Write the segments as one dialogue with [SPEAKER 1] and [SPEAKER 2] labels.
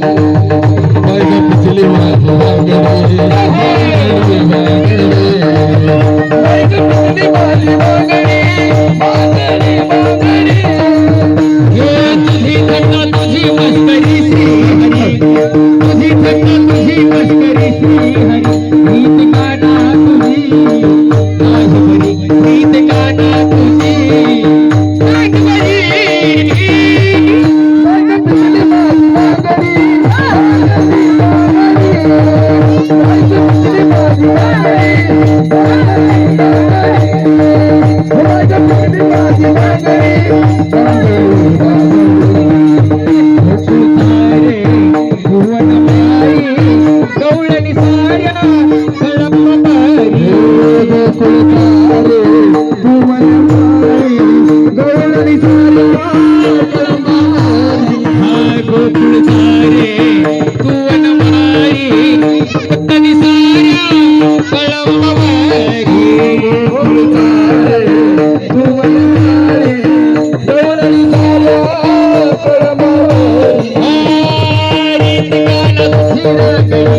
[SPEAKER 1] Thank
[SPEAKER 2] you.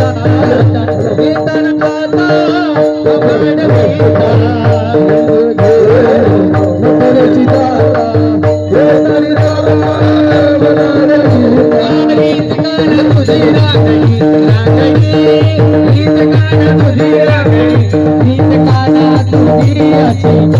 [SPEAKER 1] झूकाता बिकर, पिति नात घिया नगेता
[SPEAKER 2] जिजलत गार्ण वह
[SPEAKER 1] लेशन चह्ता पिता इवता बडार्ण गी गपली गपला भीश्टी सिरा नगे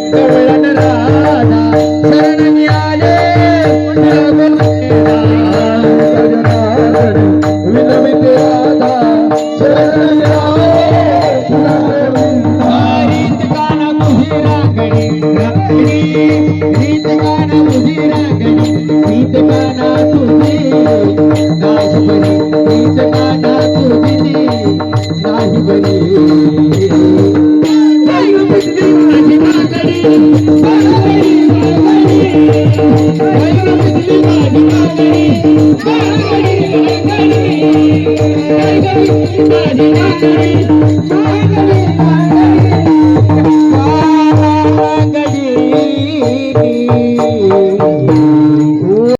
[SPEAKER 1] Thank you.